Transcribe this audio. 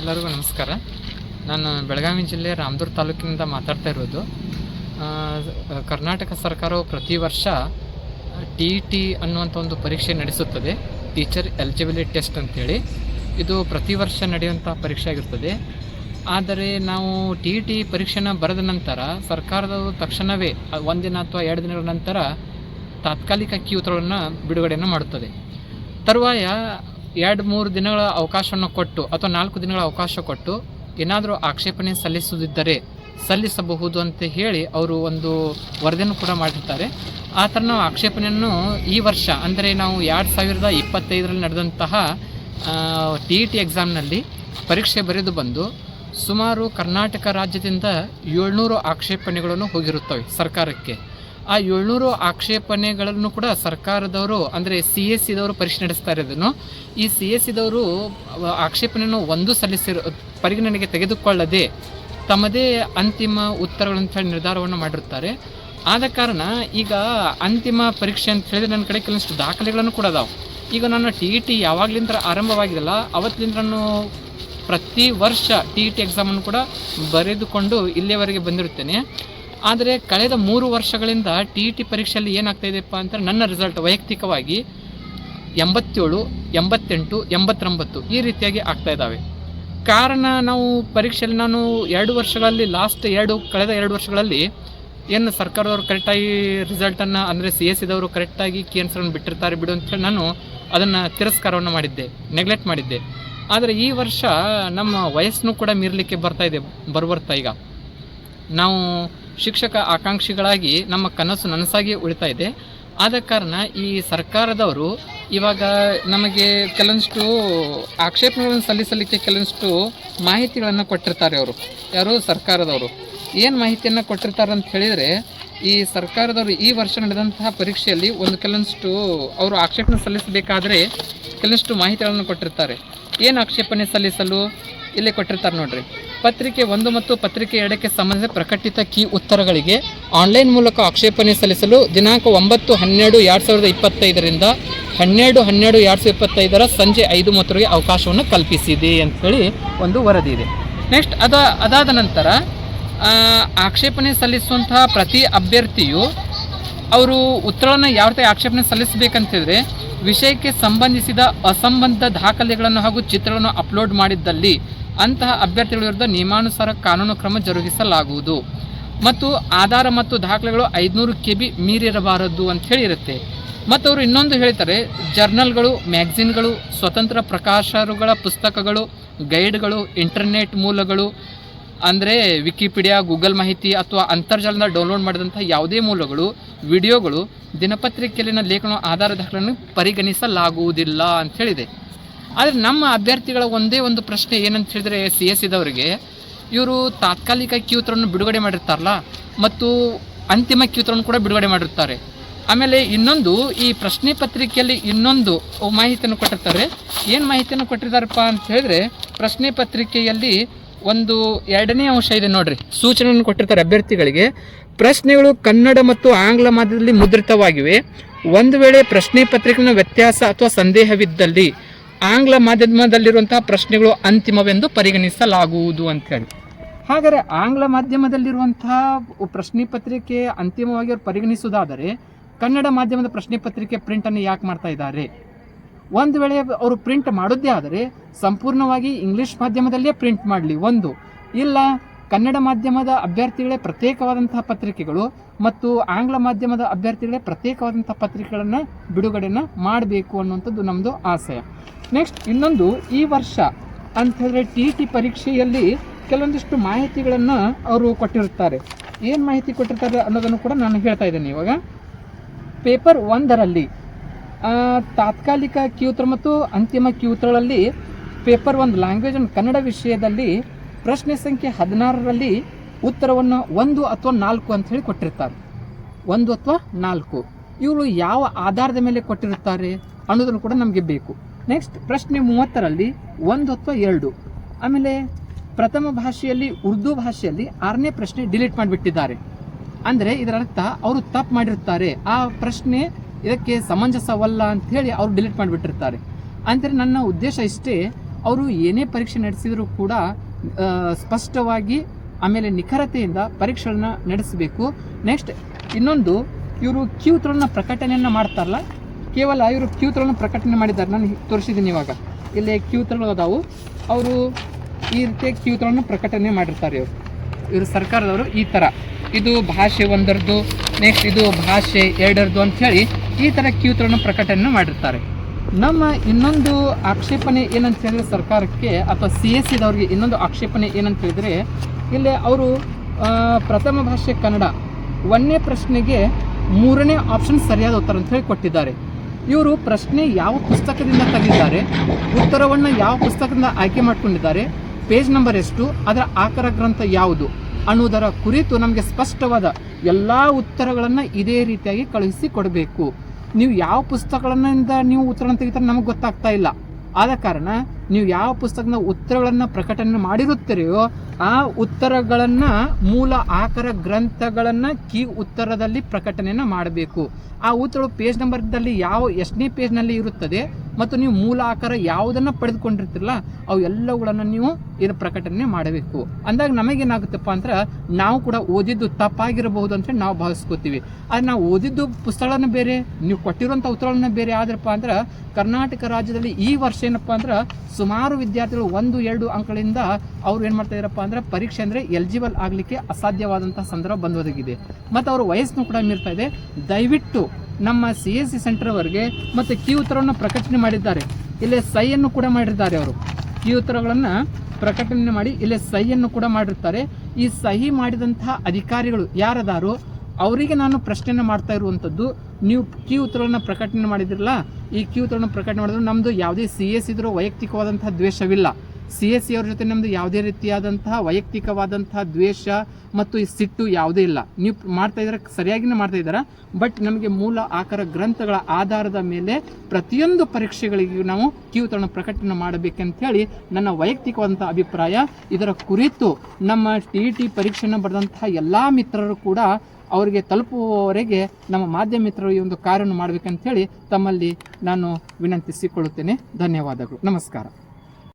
ಎಲ್ಲರಿಗೂ ನಮಸ್ಕಾರ. ನಾನು ಬೆಳಗಾವಿ ಜಿಲ್ಲೆ ರಾಮದುರ್ಗ ತಾಲೂಕಿನಿಂದ ಮಾತಾಡ್ತಾ ಇರೋದು. ಕರ್ನಾಟಕ ಸರ್ಕಾರವು ಪ್ರತಿ ವರ್ಷ ಟಿ ಇ ಟಿ ಅನ್ನುವಂಥ ಒಂದು ಪರೀಕ್ಷೆ ನಡೆಸುತ್ತದೆ. ಟೀಚರ್ ಎಲಿಜಿಬಿಲಿಟಿ ಟೆಸ್ಟ್ ಅಂತೇಳಿ. ಇದು ಪ್ರತಿ ವರ್ಷ ನಡೆಯುವಂಥ ಪರೀಕ್ಷೆ ಆಗಿರ್ತದೆ. ಆದರೆ ನಾವು ಟಿ ಇ ಟಿ ಪರೀಕ್ಷೆನ ಬರೆದ ನಂತರ ಸರ್ಕಾರದವರು ತಕ್ಷಣವೇ ಒಂದಿನ ಅಥವಾ ಎರಡು ದಿನಗಳ ನಂತರ ತಾತ್ಕಾಲಿಕ ಅಕ್ಕಿ ಉತ್ತರಗಳನ್ನು ಬಿಡುಗಡೆಯನ್ನು ಮಾಡುತ್ತದೆ. ತರುವಾಯ ಎರಡು ಮೂರು ದಿನಗಳ ಅವಕಾಶವನ್ನು ಕೊಟ್ಟು ಅಥವಾ ನಾಲ್ಕು ದಿನಗಳ ಅವಕಾಶ ಕೊಟ್ಟು ಏನಾದರೂ ಆಕ್ಷೇಪಣೆ ಸಲ್ಲಿಸುವುದಿದ್ದರೆ ಸಲ್ಲಿಸಬಹುದು ಅಂತ ಹೇಳಿ ಅವರು ಒಂದು ವರದಿಯನ್ನು ಕೂಡ ಮಾಡಿರ್ತಾರೆ. ಆ ಥರ ನಾವು ಆಕ್ಷೇಪಣೆಯನ್ನು ಈ ವರ್ಷ, ಅಂದರೆ ನಾವು ಎರಡು ಸಾವಿರದ ಇಪ್ಪತ್ತೈದರಲ್ಲಿ ನಡೆದಂತಹ ಟಿ ಇ ಟಿ ಎಕ್ಸಾಮ್ನಲ್ಲಿ ಪರೀಕ್ಷೆ ಬರೆದು ಬಂದು ಸುಮಾರು ಕರ್ನಾಟಕ ರಾಜ್ಯದಿಂದ ಏಳ್ನೂರು ಆಕ್ಷೇಪಣೆಗಳನ್ನು ಹೋಗಿರುತ್ತವೆ ಸರ್ಕಾರಕ್ಕೆ. ಆ ಏಳ್ನೂರು ಆಕ್ಷೇಪಣೆಗಳನ್ನು ಕೂಡ ಸರ್ಕಾರದವರು, ಅಂದರೆ ಸಿ ಎಸ್ ಸಿದವರು ಪರೀಕ್ಷೆ ನಡೆಸ್ತಾ ಇರೋದನ್ನು. ಈ ಸಿ ಎಸ್ ಸಿದವರು ಆಕ್ಷೇಪಣೆಯನ್ನು ಒಂದು ಸಲ್ಲಿಸಿರೋ, ಪರಿಗಣನೆಗೆ ತೆಗೆದುಕೊಳ್ಳದೆ ತಮ್ಮದೇ ಅಂತಿಮ ಉತ್ತರಗಳಂತ ಹೇಳಿ ನಿರ್ಧಾರವನ್ನು ಮಾಡಿರ್ತಾರೆ ಆದ ಕಾರಣ ಈಗ ಅಂತಿಮ ಪರೀಕ್ಷೆ ಅಂತ ಹೇಳಿದ್ರೆ ನನ್ನ ಕಡೆ ಕೆಲವಷ್ಟು ದಾಖಲೆಗಳನ್ನು ಕೂಡ ಅದಾವೆ. ಈಗ ನನ್ನ ಟಿ ಇ ಟಿ ಯಾವಾಗಲಿಂದ ಆರಂಭವಾಗಿದೆಲ್ಲ ಅವತ್ತಿನಿಂದ ನಾನು ಪ್ರತಿ ವರ್ಷ ಟಿ ಇ ಟಿ ಎಕ್ಸಾಮನ್ನು ಕೂಡ ಬರೆದುಕೊಂಡು ಇಲ್ಲಿಯವರೆಗೆ ಬಂದಿರುತ್ತೇನೆ. ಆದರೆ ಕಳೆದ ಮೂರು ವರ್ಷಗಳಿಂದ ಟಿ ಟಿ ಪರೀಕ್ಷೆಯಲ್ಲಿ ಏನಾಗ್ತಾ ಇದೆಯಪ್ಪ ಅಂತ ನನ್ನ ರಿಸಲ್ಟ್ ವೈಯಕ್ತಿಕವಾಗಿ ಎಂಬತ್ತೇಳು, ಎಂಬತ್ತೆಂಟು, ಎಂಬತ್ತೊಂಬತ್ತು ಈ ರೀತಿಯಾಗಿ ಆಗ್ತಾ ಇದ್ದಾವೆ ಕಾರಣ ನಾವು ಪರೀಕ್ಷೆಯಲ್ಲಿ ನಾನು ಎರಡು ವರ್ಷಗಳಲ್ಲಿ ಲಾಸ್ಟ್ ಎರಡು, ಕಳೆದ ಎರಡು ವರ್ಷಗಳಲ್ಲಿ ಏನು ಸರ್ಕಾರದವರು ಕರೆಕ್ಟಾಗಿ ರಿಸಲ್ಟನ್ನು ಅಂದರೆ ಸಿ ಎಸ್ ಸಿದವರು ಕರೆಕ್ಟಾಗಿ ಕಿ ಆನ್ಸರನ್ನು ಬಿಟ್ಟಿರ್ತಾರೆ ಬಿಡು ಅಂತೇಳಿ ನಾನು ಅದನ್ನು ತಿರಸ್ಕಾರವನ್ನು ಮಾಡಿದ್ದೆ ನೆಗ್ಲೆಕ್ಟ್ ಮಾಡಿದ್ದೆ. ಆದರೆ ಈ ವರ್ಷ ನಮ್ಮ ವಯಸ್ಸನ್ನು ಕೂಡ ಮೀರಲಿಕ್ಕೆ ಬರ್ತಾ ಇದೆ ಬರ್ಬರ್ತಾ ಈಗ. ನಾವು ಶಿಕ್ಷಕ ಆಕಾಂಕ್ಷಿಗಳಾಗಿ ನಮ್ಮ ಕನಸು ನನಸಾಗಿ ಉಳಿತಾ ಇದೆ. ಆದ ಕಾರಣ ಈ ಸರ್ಕಾರದವರು ಇವಾಗ ನಮಗೆ ಕೆಲವೊಂದಿಷ್ಟು ಆಕ್ಷೇಪಣೆಗಳನ್ನು ಸಲ್ಲಿಸಲಿಕ್ಕೆ ಕೆಲವೊಂದಿಷ್ಟು ಮಾಹಿತಿಗಳನ್ನು ಕೊಟ್ಟಿರ್ತಾರೆ ಅವರು. ಯಾರು ಸರ್ಕಾರದವರು. ಏನು ಮಾಹಿತಿಯನ್ನು ಕೊಟ್ಟಿರ್ತಾರೆ ಅಂತ ಹೇಳಿದರೆ ಈ ಸರ್ಕಾರದವರು ಈ ವರ್ಷ ನಡೆದಂತಹ ಪರೀಕ್ಷೆಯಲ್ಲಿ ಒಂದು ಕೆಲವೊಂದಿಷ್ಟು ಅವರು ಆಕ್ಷೇಪಣೆ ಸಲ್ಲಿಸಬೇಕಾದ್ರೆ ಕೆಲವೊಂದಿಷ್ಟು ಮಾಹಿತಿಗಳನ್ನು ಕೊಟ್ಟಿರ್ತಾರೆ. ಏನು ಆಕ್ಷೇಪಣೆ ಸಲ್ಲಿಸಲು ಇಲ್ಲಿ ಕೊಟ್ಟಿರ್ತಾರೆ ನೋಡ್ರಿ. ಪತ್ರಿಕೆ ಒಂದು ಮತ್ತು ಪತ್ರಿಕೆ ಎರಡಕ್ಕೆ ಸಂಬಂಧಿಸಿದ ಪ್ರಕಟಿತ ಕೀ ಉತ್ತರಗಳಿಗೆ ಆನ್ಲೈನ್ ಮೂಲಕ ಆಕ್ಷೇಪಣೆ ಸಲ್ಲಿಸಲು ದಿನಾಂಕ ಒಂಬತ್ತು ಹನ್ನೆರಡು ಎರಡು ಸಾವಿರದ ಇಪ್ಪತ್ತೈದರಿಂದ ಹನ್ನೆರಡು ಹನ್ನೆರಡು ಎರಡು ಸಾವಿರದ ಇಪ್ಪತ್ತೈದರ ಸಂಜೆ ಐದು ಮೂವತ್ತರಿಗೆ ಅವಕಾಶವನ್ನು ಕಲ್ಪಿಸಿದೆ ಅಂತೇಳಿ ಒಂದು ವರದಿ ಇದೆ. ನೆಕ್ಸ್ಟ್ ಅದ ಅದಾದ ನಂತರ ಆಕ್ಷೇಪಣೆ ಸಲ್ಲಿಸುವಂತಹ ಪ್ರತಿ ಅಭ್ಯರ್ಥಿಯು ಅವರು ಉತ್ತರವನ್ನು ಯಾವ ರೀತಿ ಆಕ್ಷೇಪಣೆ ಸಲ್ಲಿಸಬೇಕಂತಿದ್ರೆ ವಿಷಯಕ್ಕೆ ಸಂಬಂಧಿಸಿದ ಅಸಂಬಂಧ ದಾಖಲೆಗಳನ್ನು ಹಾಗೂ ಚಿತ್ರಗಳನ್ನು ಅಪ್ಲೋಡ್ ಮಾಡಿದ್ದಲ್ಲಿ ಅಂತಹ ಅಭ್ಯರ್ಥಿಗಳ ವಿರುದ್ಧ ನಿಯಮಾನುಸಾರ ಕಾನೂನು ಕ್ರಮ ಜರುಗಿಸಲಾಗುವುದು. ಮತ್ತು ಆಧಾರ ಮತ್ತು ದಾಖಲೆಗಳು ಐದುನೂರು ಕೆ ಬಿ ಮೀರಿರಬಾರದು ಅಂತ ಹೇಳಿರುತ್ತೆ ಮತ್ತು ಅವರು ಇನ್ನೊಂದು ಹೇಳ್ತಾರೆ, ಜರ್ನಲ್ಗಳು ಮ್ಯಾಗ್ಝಿನ್ಗಳು ಸ್ವತಂತ್ರ ಪ್ರಕಾಶರುಗಳ ಪುಸ್ತಕಗಳು, ಗೈಡ್ಗಳು, ಇಂಟರ್ನೆಟ್ ಮೂಲಗಳು, ಅಂದರೆ ವಿಕಿಪೀಡಿಯಾ, ಗೂಗಲ್ ಮಾಹಿತಿ ಅಥವಾ ಅಂತರ್ಜಾಲದಿಂದ ಡೌನ್ಲೋಡ್ ಮಾಡಿದಂಥ ಯಾವುದೇ ಮೂಲಗಳು ವಿಡಿಯೋಗಳು ದಿನಪತ್ರಿಕೆಯಲ್ಲಿನ ಲೇಖನ ಆಧಾರ ದಾಖಲೆಯನ್ನು ಪರಿಗಣಿಸಲಾಗುವುದಿಲ್ಲ ಅಂತ ಹೇಳಿದೆ. ಆದರೆ ನಮ್ಮ ಅಭ್ಯರ್ಥಿಗಳ ಒಂದೇ ಒಂದು ಪ್ರಶ್ನೆ ಏನಂತ ಹೇಳಿದರೆ ಸಿ ಎಸ್ ಇದವರಿಗೆ, ಇವರು ತಾತ್ಕಾಲಿಕ ಕ್ಯೂತ್ರವನ್ನು ಬಿಡುಗಡೆ ಮಾಡಿರ್ತಾರಲ್ಲ, ಮತ್ತು ಅಂತಿಮ ಕ್ಯೂತ್ರವನ್ನು ಕೂಡ ಬಿಡುಗಡೆ ಮಾಡಿರ್ತಾರೆ. ಆಮೇಲೆ ಇನ್ನೊಂದು, ಈ ಪ್ರಶ್ನೆ ಪತ್ರಿಕೆಯಲ್ಲಿ ಇನ್ನೊಂದು ಮಾಹಿತಿಯನ್ನು ಕೊಟ್ಟಿರ್ತಾರೆ. ಏನು ಮಾಹಿತಿಯನ್ನು ಕೊಟ್ಟಿದ್ದಾರಪ್ಪ ಅಂತ ಹೇಳಿದ್ರೆ, ಪ್ರಶ್ನೆ ಪತ್ರಿಕೆಯಲ್ಲಿ ಒಂದು ಎರಡನೇ ಅಂಶ ಇದೆ ನೋಡ್ರಿ. ಸೂಚನೆಯನ್ನು ಕೊಟ್ಟಿರ್ತಾರೆ ಅಭ್ಯರ್ಥಿಗಳಿಗೆ. ಪ್ರಶ್ನೆಗಳು ಕನ್ನಡ ಮತ್ತು ಆಂಗ್ಲ ಮಾಧ್ಯಮದಲ್ಲಿ ಮುದ್ರಿತವಾಗಿವೆ. ಒಂದು ವೇಳೆ ಪ್ರಶ್ನೆ ಪತ್ರಿಕೆಯ ವ್ಯತ್ಯಾಸ ಅಥವಾ ಸಂದೇಹವಿದ್ದಲ್ಲಿ ಆಂಗ್ಲ ಮಾಧ್ಯಮದಲ್ಲಿರುವಂತಹ ಪ್ರಶ್ನೆಗಳು ಅಂತಿಮವೆಂದು ಪರಿಗಣಿಸಲಾಗುವುದು ಅಂತ ಹೇಳಿ. ಹಾಗಾದರೆ ಆಂಗ್ಲ ಮಾಧ್ಯಮದಲ್ಲಿರುವಂತಹ ಪ್ರಶ್ನೆ ಪತ್ರಿಕೆ ಅಂತಿಮವಾಗಿ ಅವ್ರು ಪರಿಗಣಿಸುವುದಾದರೆ ಕನ್ನಡ ಮಾಧ್ಯಮದ ಪ್ರಶ್ನೆ ಪತ್ರಿಕೆ ಪ್ರಿಂಟನ್ನು ಯಾಕೆ ಮಾಡ್ತಾ ಇದ್ದಾರೆ? ಒಂದು ವೇಳೆ ಅವರು ಪ್ರಿಂಟ್ ಮಾಡೋದೇ ಆದರೆ ಸಂಪೂರ್ಣವಾಗಿ ಇಂಗ್ಲಿಷ್ ಮಾಧ್ಯಮದಲ್ಲೇ ಪ್ರಿಂಟ್ ಮಾಡಲಿ, ಒಂದು. ಇಲ್ಲ, ಕನ್ನಡ ಮಾಧ್ಯಮದ ಅಭ್ಯರ್ಥಿಗಳೇ ಪ್ರತ್ಯೇಕವಾದಂತಹ ಪತ್ರಿಕೆಗಳು ಮತ್ತು ಆಂಗ್ಲ ಮಾಧ್ಯಮದ ಅಭ್ಯರ್ಥಿಗಳೇ ಪ್ರತ್ಯೇಕವಾದಂತಹ ಪತ್ರಿಕೆಗಳನ್ನು ಬಿಡುಗಡೆನ ಮಾಡಬೇಕು ಅನ್ನುವಂಥದ್ದು ನಮ್ಮದು ಆಸೆ. ನೆಕ್ಸ್ಟ್ ಇನ್ನೊಂದು, ಈ ವರ್ಷ ಅಂತ ಹೇಳಿದ್ರೆ ಟಿ ಟಿ ಪರೀಕ್ಷೆಯಲ್ಲಿ ಕೆಲವೊಂದಿಷ್ಟು ಮಾಹಿತಿಗಳನ್ನು ಅವರು ಕೊಟ್ಟಿರುತ್ತಾರೆ. ಏನು ಮಾಹಿತಿ ಕೊಟ್ಟಿರ್ತಾರೆ ಅನ್ನೋದನ್ನು ಕೂಡ ನಾನು ಹೇಳ್ತಾ ಇದ್ದೇನೆ ಇವಾಗ. ಪೇಪರ್ ಒಂದರಲ್ಲಿ ತಾತ್ಕಾಲಿಕ ಕ್ಯೂತ್ರ ಮತ್ತು ಅಂತಿಮ ಕ್ಯೂತ್ರಗಳಲ್ಲಿ ಪೇಪರ್ ಒಂದು ಲ್ಯಾಂಗ್ವೇಜ್ ಅಂಡ್ ಕನ್ನಡ ವಿಷಯದಲ್ಲಿ ಪ್ರಶ್ನೆ ಸಂಖ್ಯೆ ಹದಿನಾರರಲ್ಲಿ ಉತ್ತರವನ್ನು ಒಂದು ಅಥವಾ ನಾಲ್ಕು ಅಂತ ಹೇಳಿ ಕೊಟ್ಟಿರ್ತಾರೆ. ಒಂದು ಅಥವಾ ನಾಲ್ಕು. ಇವರು ಯಾವ ಆಧಾರದ ಮೇಲೆ ಕೊಟ್ಟಿರುತ್ತಾರೆ ಅನ್ನೋದನ್ನು ಕೂಡ ನಮಗೆ ಬೇಕು. ನೆಕ್ಸ್ಟ್ ಪ್ರಶ್ನೆ ಮೂವತ್ತರಲ್ಲಿ ಒಂದು ಅಥವಾ ಎರಡು. ಆಮೇಲೆ ಪ್ರಥಮ ಭಾಷೆಯಲ್ಲಿ ಉರ್ದು ಭಾಷೆಯಲ್ಲಿ ಆರನೇ ಪ್ರಶ್ನೆ ಡಿಲೀಟ್ ಮಾಡಿಬಿಟ್ಟಿದ್ದಾರೆ. ಅಂದರೆ ಇದರ ಅರ್ಥ ಅವರು ತಪ್ಪು ಮಾಡಿರುತ್ತಾರೆ. ಆ ಪ್ರಶ್ನೆ ಇದಕ್ಕೆ ಸಮಂಜಸವಲ್ಲ ಅಂತ ಹೇಳಿ ಅವರು ಡಿಲೀಟ್ ಮಾಡಿಬಿಟ್ಟಿರ್ತಾರೆ. ಅಂದರೆ ನನ್ನ ಉದ್ದೇಶ ಇಷ್ಟೇ, ಅವರು ಏನೇ ಪರೀಕ್ಷೆ ನಡೆಸಿದರೂ ಕೂಡ ಸ್ಪಷ್ಟವಾಗಿ ಆಮೇಲೆ ನಿಖರತೆಯಿಂದ ಪರೀಕ್ಷೆಗಳನ್ನ ನಡೆಸಬೇಕು. ನೆಕ್ಸ್ಟ್ ಇನ್ನೊಂದು, ಇವರು ಕ್ಯೂ ತ್ರೋನ ಪ್ರಕಟಣೆಯನ್ನು ಮಾಡ್ತಾರಲ್ಲ, ಕೇವಲ ಇವರು ಕ್ಯೂ ತ್ರೋನ ಪ್ರಕಟಣೆ ಮಾಡಿದ್ದಾರೆ. ನಾನು ತೋರಿಸಿದ್ದೀನಿ ಇವಾಗ. ಇಲ್ಲಿ ಕ್ಯೂ ತ್ರೋಗಳು ಅದಾವು. ಅವರು ಈ ರೀತಿಯ ಕ್ಯೂ ತ್ರೋನ ಪ್ರಕಟಣೆ ಮಾಡಿರ್ತಾರೆ ಇವರು. ಇವರು ಸರ್ಕಾರದವರು ಈ ಥರ ಇದು ಭಾಷೆ ಒಂದರದ್ದು ನೆಕ್ಸ್ಟ್ ಇದು ಭಾಷೆ ಎರಡರದ್ದು ಅಂಥೇಳಿ ಈ ಥರ ಕ್ಯೂತ್ರನ ಪ್ರಕಟಣೆ ಮಾಡಿರ್ತಾರೆ. ನಮ್ಮ ಇನ್ನೊಂದು ಆಕ್ಷೇಪಣೆ ಏನಂತ ಹೇಳಿದ್ರೆ ಸರ್ಕಾರಕ್ಕೆ ಅಥವಾ ಸಿ ಎಸ್ ಸಿದವ್ರಿಗೆ ಇನ್ನೊಂದು ಆಕ್ಷೇಪಣೆ ಏನಂತ ಹೇಳಿದರೆ ಇಲ್ಲಿ ಅವರು ಪ್ರಥಮ ಭಾಷೆ ಕನ್ನಡ ಒಂದನೇ ಪ್ರಶ್ನೆಗೆ ಮೂರನೇ ಆಪ್ಷನ್ ಸರಿಯಾದ ಉತ್ತರ ಅಂತ ಹೇಳಿ ಕೊಟ್ಟಿದ್ದಾರೆ. ಇವರು ಪ್ರಶ್ನೆ ಯಾವ ಪುಸ್ತಕದಿಂದ ತೆಗೆದಿದ್ದಾರೆ, ಉತ್ತರವನ್ನು ಯಾವ ಪುಸ್ತಕದಿಂದ ಆಯ್ಕೆ ಮಾಡ್ಕೊಂಡಿದ್ದಾರೆ ಪೇಜ್ ನಂಬರ್ ಎಷ್ಟು, ಅದರ ಆಕರ ಗ್ರಂಥ ಯಾವುದು ಅನ್ನುವುದರ ಕುರಿತು ನಮಗೆ ಸ್ಪಷ್ಟವಾದ ಎಲ್ಲ ಉತ್ತರಗಳನ್ನು ಇದೇ ರೀತಿಯಾಗಿ ಕಳುಹಿಸಿ ಕೊಡಬೇಕು. ನೀವು ಯಾವ ಪುಸ್ತಕಗಳಿಂದ ನೀವು ಉತ್ತರವನ್ನು ತೆಗಿತಾರೆ ನಮಗೆ ಗೊತ್ತಾಗ್ತಾ ಇಲ್ಲ. ಆದ ಕಾರಣ ನೀವು ಯಾವ ಪುಸ್ತಕದ ಉತ್ತರಗಳನ್ನು ಪ್ರಕಟಣೆ ಮಾಡಿರುತ್ತೀರೆಯೋ ಆ ಉತ್ತರಗಳನ್ನು ಮೂಲ ಆಕರ ಗ್ರಂಥಗಳನ್ನು ಕೀ ಉತ್ತರದಲ್ಲಿ ಪ್ರಕಟಣೆಯನ್ನು ಮಾಡಬೇಕು. ಆ ಉತ್ತರಗಳು ಪೇಜ್ ನಂಬರ್ದಲ್ಲಿ ಯಾವ ಎಷ್ಟನೇ ಪೇಜ್ನಲ್ಲಿ ಇರುತ್ತದೆ ಮತ್ತು ನೀವು ಮೂಲ ಆಕಾರ ಯಾವುದನ್ನು ಪಡೆದುಕೊಂಡಿರ್ತಿರಲ್ಲ, ಅವು ಎಲ್ಲವುಗಳನ್ನು ನೀವು ಇದು ಪ್ರಕಟಣೆ ಮಾಡಬೇಕು. ಅಂದಾಗ ನಮಗೇನಾಗುತ್ತಪ್ಪ ಅಂದ್ರೆ, ನಾವು ಕೂಡ ಓದಿದ್ದು ತಪ್ಪಾಗಿರಬಹುದು ಅಂತ ನಾವು ಭಾವಿಸ್ಕೋತೀವಿ. ಆದರೆ ನಾವು ಓದಿದ್ದು ಪುಸ್ತಕಗಳನ್ನ ಬೇರೆ, ನೀವು ಕೊಟ್ಟಿರುವಂಥ ಉತ್ತರಗಳನ್ನ ಬೇರೆ. ಆದ್ರಪ್ಪ ಅಂದ್ರೆ, ಕರ್ನಾಟಕ ರಾಜ್ಯದಲ್ಲಿ ಈ ವರ್ಷ ಏನಪ್ಪ ಅಂದ್ರೆ, ಸುಮಾರು ವಿದ್ಯಾರ್ಥಿಗಳು ಒಂದು, ಎರಡು ಅಂಕಗಳಿಂದ ಅವ್ರು ಏನು ಮಾಡ್ತಾ ಇದ್ದಾರಪ್ಪ ಅಂದ್ರೆ, ಪರೀಕ್ಷೆ ಅಂದರೆ ಎಲಿಜಿಬಲ್ ಆಗಲಿಕ್ಕೆ ಅಸಾಧ್ಯವಾದಂಥ ಸಂದರ್ಭ ಬಂದೋದಾಗಿದೆ. ಮತ್ತು ಅವ್ರ ವಯಸ್ಸನ್ನು ಕೂಡ ಮೀರ್ತಾ ಇದೆ. ದಯವಿಟ್ಟು ನಮ್ಮ ಸಿ ಎಸ್ ಸಿ ಸೆಂಟರ್ವರೆಗೆ ಮತ್ತು ಕಿ ಉತ್ತರವನ್ನು ಪ್ರಕಟಣೆ ಮಾಡಿದ್ದಾರೆ. ಇಲ್ಲಿ ಸೈಯನ್ನು ಕೂಡ ಮಾಡಿದ್ದಾರೆ ಅವರು. ಕಿ ಉತ್ತರಗಳನ್ನು ಪ್ರಕಟಣೆ ಮಾಡಿ ಇಲ್ಲಿ ಸಹಿಯನ್ನು ಕೂಡ ಮಾಡಿರ್ತಾರೆ. ಈ ಸಹಿ ಮಾಡಿದಂತಹ ಅಧಿಕಾರಿಗಳು ಯಾರದಾರೋ ಅವರಿಗೆ ನಾನು ಪ್ರಶ್ನೆಯನ್ನು ಮಾಡ್ತಾ ಇರುವಂಥದ್ದು ನೀವು ಕಿ ಉತ್ತರವನ್ನು ಪ್ರಕಟಣೆ ಮಾಡಿದಿರಲ್ಲ, ಈ ಕಿ ಉತ್ತರವನ್ನು ಪ್ರಕಟಣೆ ಮಾಡಿದ್ರು ನಮ್ಮದು ಯಾವುದೇ ಸಿ ಎಸ್ ಇದ್ರೂ ವೈಯಕ್ತಿಕವಾದಂತಹ ದ್ವೇಷವಿಲ್ಲ. ಸಿ ಎಸ್ ಸಿ ಅವ್ರ ಜೊತೆ ನಮ್ಮದು ಯಾವುದೇ ರೀತಿಯಾದಂತಹ ವೈಯಕ್ತಿಕವಾದಂತಹ ದ್ವೇಷ ಮತ್ತು ಈ ಸಿಟ್ಟು ಯಾವುದೇ ಇಲ್ಲ. ನೀವು ಮಾಡ್ತಾ ಇದ್ದಾರೆ ಸರಿಯಾಗಿನೇ ಮಾಡ್ತಾ ಇದ್ದಾರೆ? ಬಟ್ ನಮಗೆ ಮೂಲ ಆಕಾರ ಗ್ರಂಥಗಳ ಆಧಾರದ ಮೇಲೆ ಪ್ರತಿಯೊಂದು ಪರೀಕ್ಷೆಗಳಿಗೂ ನಾವು ಕೀ ಉತ್ತರಣ ಪ್ರಕಟಣೆ ಮಾಡಬೇಕಂತೇಳಿ ನನ್ನ ವೈಯಕ್ತಿಕವಾದಂಥ ಅಭಿಪ್ರಾಯ. ಇದರ ಕುರಿತು ನಮ್ಮ ಟಿ ಟಿ ಪರೀಕ್ಷೆಯನ್ನು ಬರೆದಂತಹ ಎಲ್ಲ ಮಿತ್ರರು ಕೂಡ ಅವರಿಗೆ ತಲುಪುವವರೆಗೆ ನಮ್ಮ ಮಾಧ್ಯಮ ಮಿತ್ರರು ಈ ಒಂದು ಕಾರ್ಯವನ್ನು ಮಾಡಬೇಕಂತೇಳಿ ತಮ್ಮಲ್ಲಿ ನಾನು ವಿನಂತಿಸಿಕೊಳ್ಳುತ್ತೇನೆ. ಧನ್ಯವಾದಗಳು. ನಮಸ್ಕಾರ.